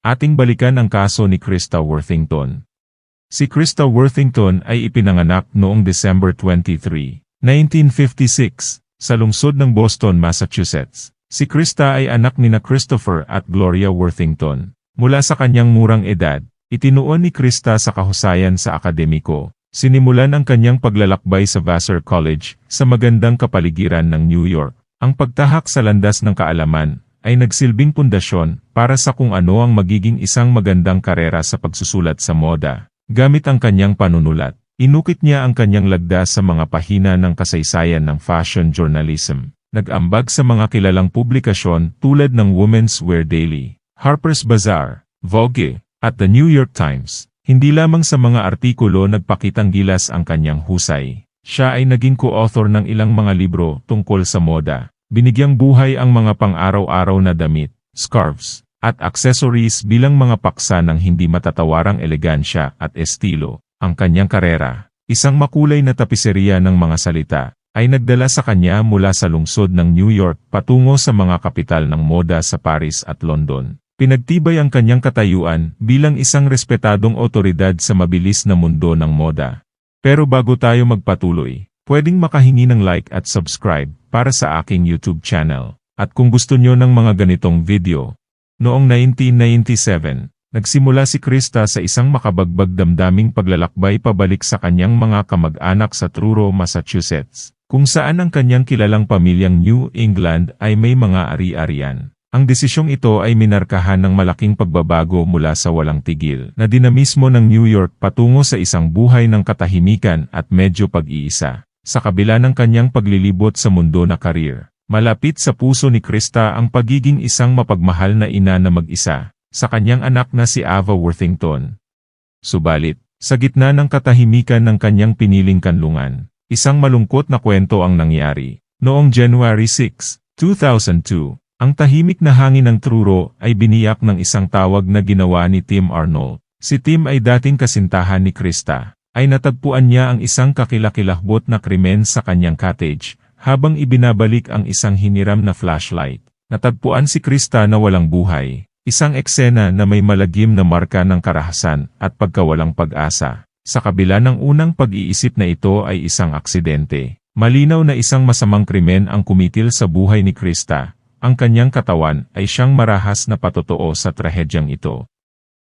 Ating balikan ang kaso ni Krista Worthington. Si Krista Worthington ay ipinanganak noong December 23, 1956, sa lungsod ng Boston, Massachusetts. Si Krista ay anak ni na Christopher at Gloria Worthington. Mula sa kanyang murang edad, itinuon ni Krista sa kahusayan sa akademiko. Sinimulan ang kanyang paglalakbay sa Vassar College sa magandang kapaligiran ng New York. Ang pagtahak sa landas ng kaalaman ay nagsilbing pundasyon para sa kung ano ang magiging isang magandang karera sa pagsusulat sa moda. Gamit ang kanyang panunulat, inukit niya ang kanyang lagda sa mga pahina ng kasaysayan ng fashion journalism. Nag-ambag sa mga kilalang publikasyon tulad ng Women's Wear Daily, Harper's Bazaar, Vogue, at The New York Times. Hindi lamang sa mga artikulo nagpakitang gilas ang kanyang husay. Siya ay naging co-author ng ilang mga libro tungkol sa moda. Binigyang buhay ang mga pang-araw-araw na damit, scarves, at accessories bilang mga paksa ng hindi matatawarang elegansya at estilo. Ang kanyang karera, isang makulay na tapiseriya ng mga salita, ay nagdala sa kanya mula sa lungsod ng New York patungo sa mga kapital ng moda sa Paris at London. Pinagtibay ang kanyang katayuan bilang isang respetadong otoridad sa mabilis na mundo ng moda. Pero bago tayo magpatuloy, pwedeng makahingi ng like at subscribe para sa aking YouTube channel. At kung gusto nyo ng mga ganitong video, noong 1997, nagsimula si Krista sa isang makabagbag damdaming paglalakbay pabalik sa kanyang mga kamag-anak sa Truro, Massachusetts, kung saan ang kanyang kilalang pamilyang New England ay may mga ari-arian. Ang desisyong ito ay minarkahan ng malaking pagbabago mula sa walang tigil na dinamismo ng New York patungo sa isang buhay ng katahimikan at medyo pag-iisa. Sa kabila ng kanyang paglilibot sa mundo na karir, malapit sa puso ni Krista ang pagiging isang mapagmahal na ina na mag-isa sa kanyang anak na si Ava Worthington. Subalit, sa gitna ng katahimikan ng kanyang piniling kanlungan, isang malungkot na kwento ang nangyari. Noong January 6, 2002, ang tahimik na hangin ng Truro ay biniyak ng isang tawag na ginawa ni Tim Arnold. Si Tim ay dating kasintahan ni Krista. Ay natagpuan niya ang isang kakilakilahbot na krimen sa kanyang cottage, habang ibinabalik ang isang hiniram na flashlight. Natagpuan si Krista na walang buhay. Isang eksena na may malagim na marka ng karahasan at pagkawalang pag-asa. Sa kabila ng unang pag-iisip na ito ay isang aksidente. Malinaw na isang masamang krimen ang kumitil sa buhay ni Krista, ang kanyang katawan ay siyang marahas na patotoo sa trahedyang ito.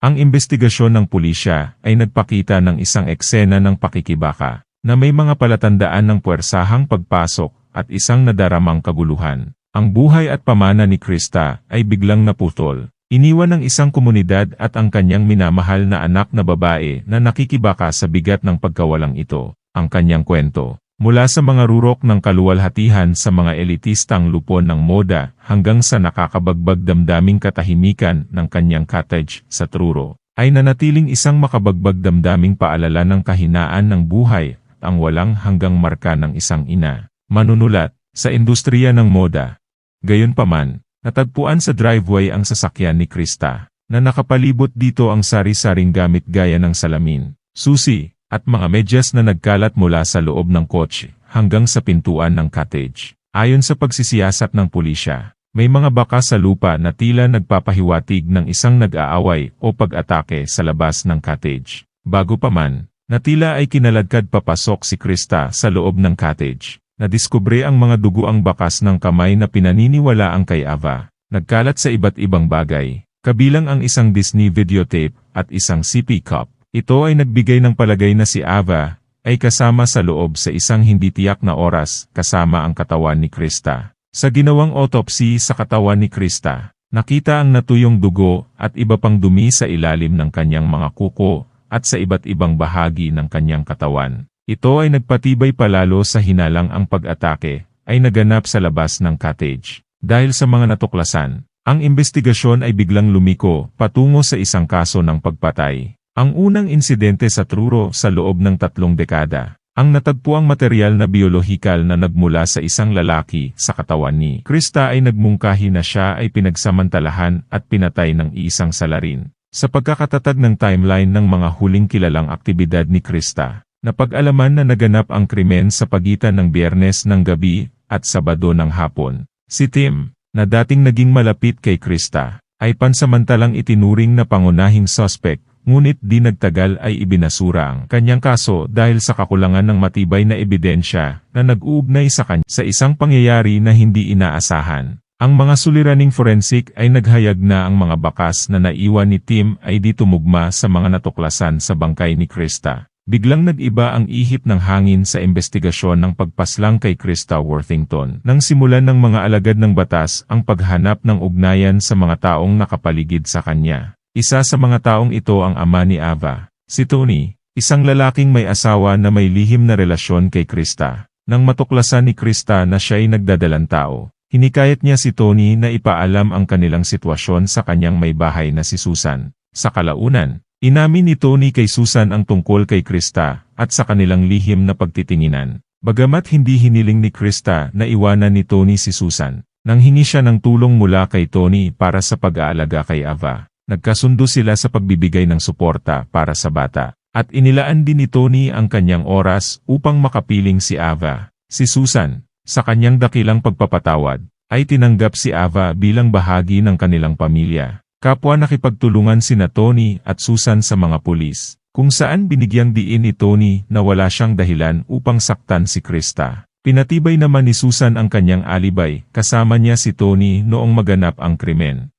Ang investigasyon ng pulisya ay nagpakita ng isang eksena ng pakikibaka na may mga palatandaan ng puwersahang pagpasok at isang nadaramang kaguluhan. Ang buhay at pamana ni Krista ay biglang naputol. Iniwan ng isang komunidad at ang kanyang minamahal na anak na babae na nakikibaka sa bigat ng pagkawalang ito. Ang kanyang kwento Mula sa mga rurok ng kaluwalhatihan sa mga elitistang lupon ng moda hanggang sa nakakabagbag damdaming katahimikan ng kanyang cottage sa Truro, ay nanatiling isang makabagbag damdaming paalala ng kahinaan ng buhay ang walang hanggang marka ng isang ina. Manunulat, sa industriya ng moda. Gayunpaman, natagpuan sa driveway ang sasakyan ni Krista, na nakapalibot dito ang sari-saring gamit gaya ng salamin, susi, at mga medyas na nagkalat mula sa loob ng kotse hanggang sa pintuan ng cottage. Ayon sa pagsisiyasat ng pulisya, may mga baka sa lupa na tila nagpapahiwatig ng isang nag-aaway o pag-atake sa labas ng cottage. Bago pa man, na tila ay kinaladkad papasok si Krista sa loob ng cottage. Nadiskubre ang mga duguang bakas ng kamay na pinaniniwala ang kay Ava. Nagkalat sa iba't ibang bagay, kabilang ang isang Disney videotape at isang CP cup. Ito ay nagbigay ng palagay na si Ava ay kasama sa loob sa isang hindi tiyak na oras kasama ang katawan ni Krista. Sa ginawang autopsy sa katawan ni Krista, nakita ang natuyong dugo at iba pang dumi sa ilalim ng kanyang mga kuko at sa iba't ibang bahagi ng kanyang katawan. Ito ay nagpatibay palalo sa hinalang ang pag-atake ay naganap sa labas ng cottage. Dahil sa mga natuklasan, ang investigasyon ay biglang lumiko patungo sa isang kaso ng pagpatay. Ang unang insidente sa Truro sa loob ng tatlong dekada, ang natagpuang material na biolohikal na nagmula sa isang lalaki sa katawan ni Krista ay nagmungkahi na siya ay pinagsamantalahan at pinatay ng iisang salarin. Sa pagkakatatag ng timeline ng mga huling kilalang aktibidad ni Krista, napag-alaman na naganap ang krimen sa pagitan ng biyernes ng gabi at sabado ng hapon. Si Tim, na dating naging malapit kay Krista, ay pansamantalang itinuring na pangunahing suspect, ngunit di nagtagal ay ibinasura ang kanyang kaso dahil sa kakulangan ng matibay na ebidensya na nag-uugnay sa kanya sa isang pangyayari na hindi inaasahan. Ang mga suliraning forensic ay naghayag na ang mga bakas na naiwan ni Tim ay di tumugma sa mga natuklasan sa bangkay ni Krista. Biglang nag-iba ang ihip ng hangin sa investigasyon ng pagpaslang kay Krista Worthington. Nang simulan ng mga alagad ng batas ang paghanap ng ugnayan sa mga taong nakapaligid sa kanya. Isa sa mga taong ito ang ama ni Ava, si Tony, isang lalaking may asawa na may lihim na relasyon kay Krista. Nang matuklasan ni Krista na siya ay nagdadalang tao, hinikayat niya si Tony na ipaalam ang kanilang sitwasyon sa kanyang may bahay na si Susan. Sa kalaunan, Inamin ni Tony kay Susan ang tungkol kay Krista at sa kanilang lihim na pagtitinginan. Bagamat hindi hiniling ni Krista na iwanan ni Tony si Susan, nang hingi siya ng tulong mula kay Tony para sa pag-aalaga kay Ava. Nagkasundo sila sa pagbibigay ng suporta para sa bata, at inilaan din ni Tony ang kanyang oras upang makapiling si Ava. Si Susan, sa kanyang dakilang pagpapatawad, ay tinanggap si Ava bilang bahagi ng kanilang pamilya. Kapwa nakipagtulungan sina Tony at Susan sa mga pulis, kung saan binigyang diin ni Tony na wala siyang dahilan upang saktan si Krista. Pinatibay naman ni Susan ang kanyang alibay, kasama niya si Tony noong maganap ang krimen.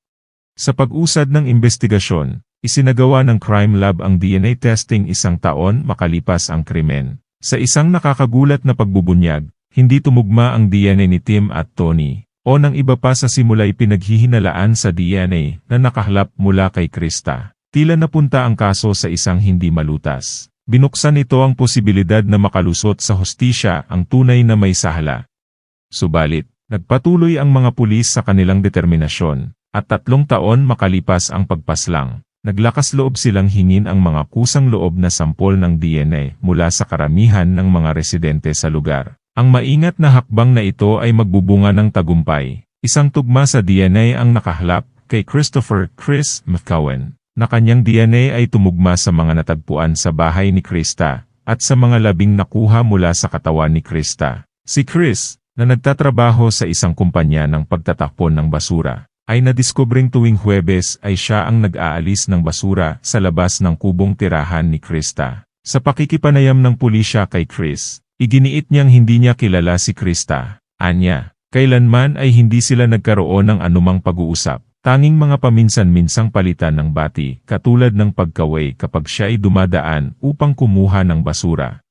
Sa pag-usad ng investigasyon, isinagawa ng crime lab ang DNA testing isang taon makalipas ang krimen. Sa isang nakakagulat na pagbubunyag, hindi tumugma ang DNA ni Tim at Tony o ng iba pa sa simula ipinaghihinalaan sa DNA na nakahlap mula kay Krista. Tila napunta ang kaso sa isang hindi malutas. Binuksan ito ang posibilidad na makalusot sa hostisya ang tunay na may sahala. Subalit, nagpatuloy ang mga pulis sa kanilang determinasyon, at tatlong taon makalipas ang pagpaslang. Naglakas loob silang hingin ang mga kusang loob na sampol ng DNA mula sa karamihan ng mga residente sa lugar. Ang maingat na hakbang na ito ay magbubunga ng tagumpay. Isang tugma sa DNA ang nakahlap kay Christopher Chris McCowan, na kanyang DNA ay tumugma sa mga natagpuan sa bahay ni Krista, at sa mga labing nakuha mula sa katawan ni Krista. Si Chris, na nagtatrabaho sa isang kumpanya ng pagtatakpon ng basura, ay nadiskubring tuwing Huwebes ay siya ang nag-aalis ng basura sa labas ng kubong tirahan ni Krista. Sa pakikipanayam ng pulisya kay Chris, Iginiit niyang hindi niya kilala si Krista. Anya, kailanman ay hindi sila nagkaroon ng anumang pag-uusap. Tanging mga paminsan-minsang palitan ng bati, katulad ng pagkaway kapag siya ay dumadaan upang kumuha ng basura.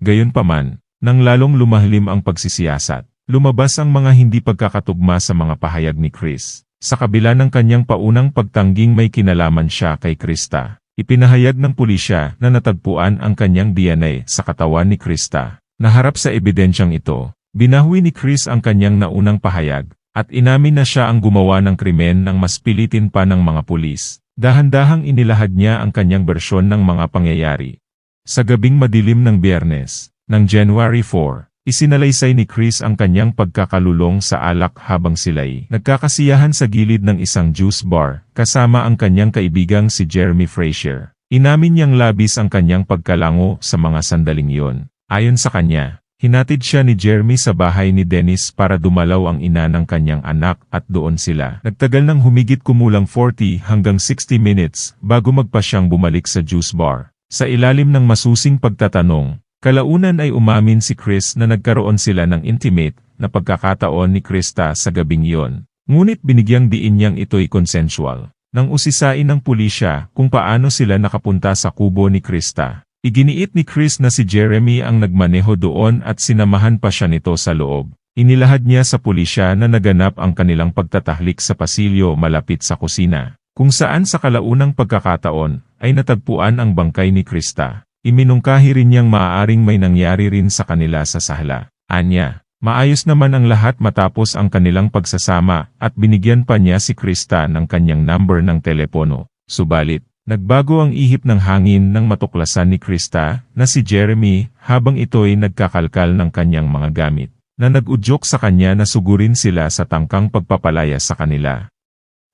Gayunpaman, nang lalong lumahlim ang pagsisiyasat, lumabas ang mga hindi pagkakatugma sa mga pahayag ni Chris. Sa kabila ng kanyang paunang pagtangging may kinalaman siya kay Krista, ipinahayag ng pulisya na natagpuan ang kanyang DNA sa katawan ni Krista. Naharap sa ebidensyang ito, binahui ni Chris ang kanyang naunang pahayag, at inamin na siya ang gumawa ng krimen ng mas pilitin pa ng mga pulis. Dahan-dahang inilahad niya ang kanyang bersyon ng mga pangyayari. Sa gabing madilim ng biyernes, ng January 4, isinalaysay ni Chris ang kanyang pagkakalulong sa alak habang sila'y nagkakasiyahan sa gilid ng isang juice bar, kasama ang kanyang kaibigang si Jeremy Frazier. Inamin niyang labis ang kanyang pagkalango sa mga sandaling iyon. Ayon sa kanya, hinatid siya ni Jeremy sa bahay ni Dennis para dumalaw ang ina ng kanyang anak at doon sila. Nagtagal ng humigit kumulang 40 hanggang 60 minutes bago magpa siyang bumalik sa juice bar. Sa ilalim ng masusing pagtatanong, kalaunan ay umamin si Chris na nagkaroon sila ng intimate na pagkakataon ni Krista sa gabing iyon. Ngunit binigyang diin niyang ito'y consensual. Nang usisain ng pulisya kung paano sila nakapunta sa kubo ni Krista, Iginiit ni Chris na si Jeremy ang nagmaneho doon at sinamahan pa siya nito sa loob. Inilahad niya sa pulisya na naganap ang kanilang pagtatahlik sa pasilyo malapit sa kusina, kung saan sa kalaunang pagkakataon ay natagpuan ang bangkay ni Krista. Iminungkahi rin niyang maaaring may nangyari rin sa kanila sa sahla. Anya, maayos naman ang lahat matapos ang kanilang pagsasama at binigyan pa niya si Krista ng kanyang number ng telepono. Subalit, Nagbago ang ihip ng hangin nang matuklasan ni Krista na si Jeremy habang ito'y nagkakalkal ng kanyang mga gamit, na nag-udyok sa kanya na sugurin sila sa tangkang pagpapalaya sa kanila.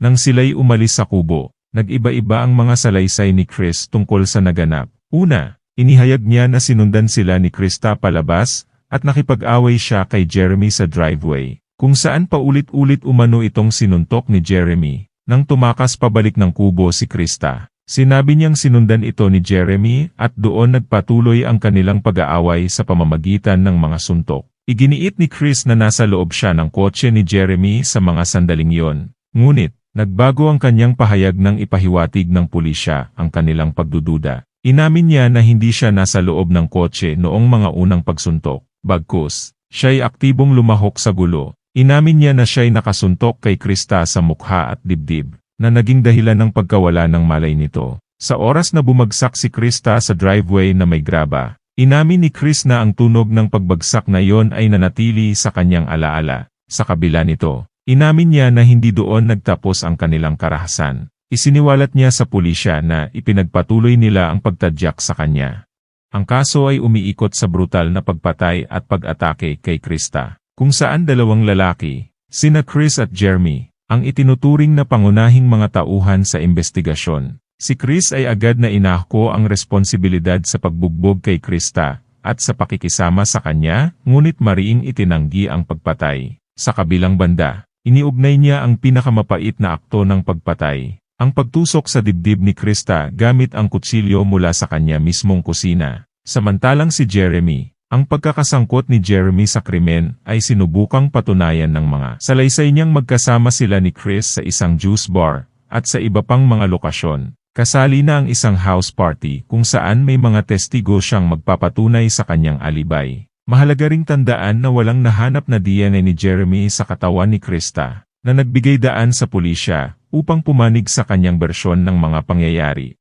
Nang sila'y umalis sa kubo, nag-iba-iba ang mga salaysay ni Chris tungkol sa naganap. Una, inihayag niya na sinundan sila ni Krista palabas at nakipag-away siya kay Jeremy sa driveway, kung saan paulit-ulit umano itong sinuntok ni Jeremy. Nang tumakas pabalik ng kubo si Krista, sinabi niyang sinundan ito ni Jeremy at doon nagpatuloy ang kanilang pag-aaway sa pamamagitan ng mga suntok. Iginiit ni Chris na nasa loob siya ng kotse ni Jeremy sa mga sandaling yon. Ngunit, nagbago ang kanyang pahayag ng ipahiwatig ng pulisya ang kanilang pagdududa. Inamin niya na hindi siya nasa loob ng kotse noong mga unang pagsuntok. Bagkus, siya'y aktibong lumahok sa gulo. Inamin niya na siya'y nakasuntok kay Krista sa mukha at dibdib, na naging dahilan ng pagkawala ng malay nito. Sa oras na bumagsak si Krista sa driveway na may graba, Inamin ni Chris na ang tunog ng pagbagsak na iyon ay nanatili sa kanyang alaala. Sa kabila nito, inamin niya na hindi doon nagtapos ang kanilang karahasan. Isiniwalat niya sa pulisya na ipinagpatuloy nila ang pagtadyak sa kanya. Ang kaso ay umiikot sa brutal na pagpatay at pag-atake kay Krista, kung saan dalawang lalaki, sina Chris at Jeremy, ang itinuturing na pangunahing mga tauhan sa investigasyon. Si Chris ay agad na inako ang responsibilidad sa pagbugbog kay Krista, at sa pakikisama sa kanya, ngunit mariing itinanggi ang pagpatay. Sa kabilang banda, iniugnay niya ang pinakamapait na akto ng pagpatay, ang pagtusok sa dibdib ni Krista gamit ang kutsilyo mula sa kanya mismong kusina. Samantalang si Jeremy, ang pagkakasangkot ni Jeremy sa krimen ay sinubukang patunayan ng mga salaysay niyang magkasama sila ni Chris sa isang juice bar at sa iba pang mga lokasyon. Kasali na ang isang house party kung saan may mga testigo siyang magpapatunay sa kanyang alibay. Mahalaga ring tandaan na walang nahanap na DNA ni Jeremy sa katawan ni Krista, na nagbigay daan sa pulisya upang pumanig sa kanyang bersyon ng mga pangyayari.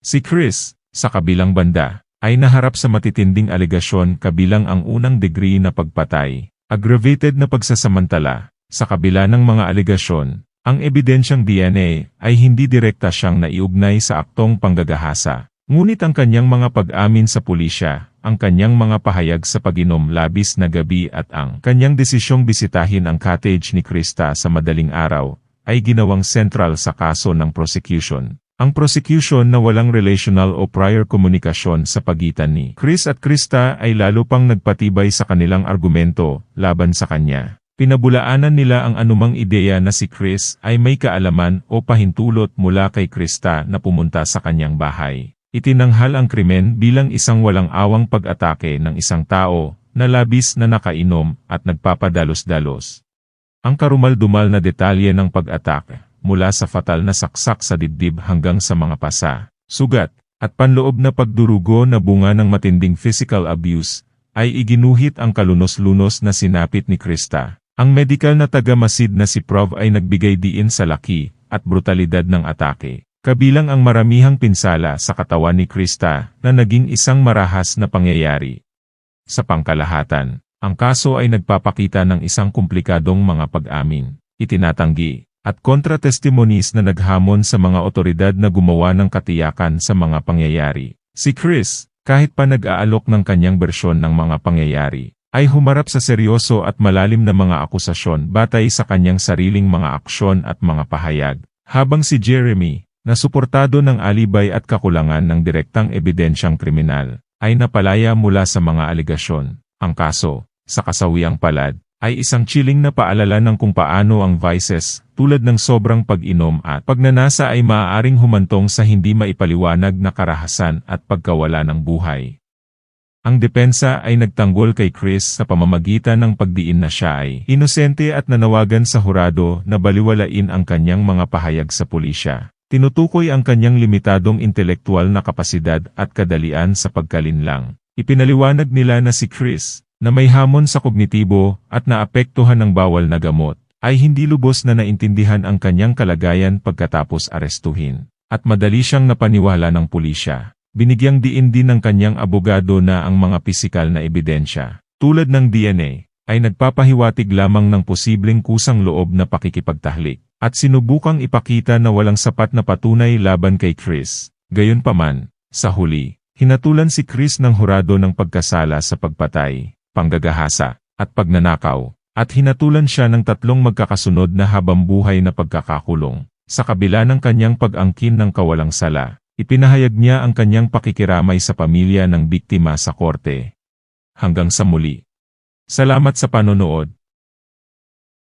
Si Chris, sa kabilang banda, ay naharap sa matitinding alegasyon kabilang ang unang degree na pagpatay, aggravated na pagsasamantala, sa kabila ng mga alegasyon, ang ebidensyang DNA ay hindi direkta siyang naiugnay sa aktong panggagahasa. Ngunit ang kanyang mga pag-amin sa pulisya, ang kanyang mga pahayag sa pag-inom labis na gabi at ang kanyang desisyong bisitahin ang cottage ni Krista sa madaling araw, ay ginawang central sa kaso ng prosecution. Ang prosecution na walang relational o prior komunikasyon sa pagitan ni Chris at Krista ay lalo pang nagpatibay sa kanilang argumento laban sa kanya. Pinabulaanan nila ang anumang ideya na si Chris ay may kaalaman o pahintulot mula kay Krista na pumunta sa kanyang bahay. Itinanghal ang krimen bilang isang walang awang pag-atake ng isang tao na labis na nakainom at nagpapadalos-dalos. Ang karumal-dumal na detalye ng pag-atake, mula sa fatal na saksak sa dibdib hanggang sa mga pasa, sugat, at panloob na pagdurugo na bunga ng matinding physical abuse, ay iginuhit ang kalunos-lunos na sinapit ni Krista. Ang medical na taga-masid na si Prov ay nagbigay diin sa laki at brutalidad ng atake, kabilang ang maramihang pinsala sa katawan ni Krista na naging isang marahas na pangyayari. Sa pangkalahatan, ang kaso ay nagpapakita ng isang komplikadong mga pag-amin, itinatanggi, at kontra-testimonies na naghamon sa mga otoridad na gumawa ng katiyakan sa mga pangyayari. Si Chris, kahit pa nag-aalok ng kanyang bersyon ng mga pangyayari, ay humarap sa seryoso at malalim na mga akusasyon batay sa kanyang sariling mga aksyon at mga pahayag, habang si Jeremy, na suportado ng alibay at kakulangan ng direktang ebidensyang kriminal, ay napalaya mula sa mga aligasyon. Ang kaso, sa kasawiang palad, ay isang chilling na paalala ng kung paano ang vices, tulad ng sobrang pag-inom at pagnanasa ay maaaring humantong sa hindi maipaliwanag na karahasan at pagkawala ng buhay. Ang depensa ay nagtanggol kay Chris sa pamamagitan ng pagdiin na siya ay inosente at nanawagan sa hurado na baliwalain ang kanyang mga pahayag sa pulisya. Tinutukoy ang kanyang limitadong intelektual na kapasidad at kadalian sa pagkalinlang. Ipinaliwanag nila na si Chris, na may hamon sa kognitibo at naapektuhan ng bawal na gamot, ay hindi lubos na naintindihan ang kanyang kalagayan pagkatapos arestuhin, at madali siyang napaniwala ng pulisya. Binigyang diin din ng kanyang abogado na ang mga pisikal na ebidensya, tulad ng DNA, ay nagpapahiwatig lamang ng posibleng kusang loob na pakikipagtahlik, at sinubukang ipakita na walang sapat na patunay laban kay Chris. Gayunpaman, sa huli, hinatulan si Chris ng hurado ng pagkasala sa pagpatay, panggagahasa, at pagnanakaw, at hinatulan siya ng tatlong magkakasunod na habambuhay na pagkakakulong, sa kabila ng kanyang pag-angkin ng kawalang sala. Ipinahayag niya ang kanyang pakikiramay sa pamilya ng biktima sa korte. Hanggang sa muli. Salamat sa panonood.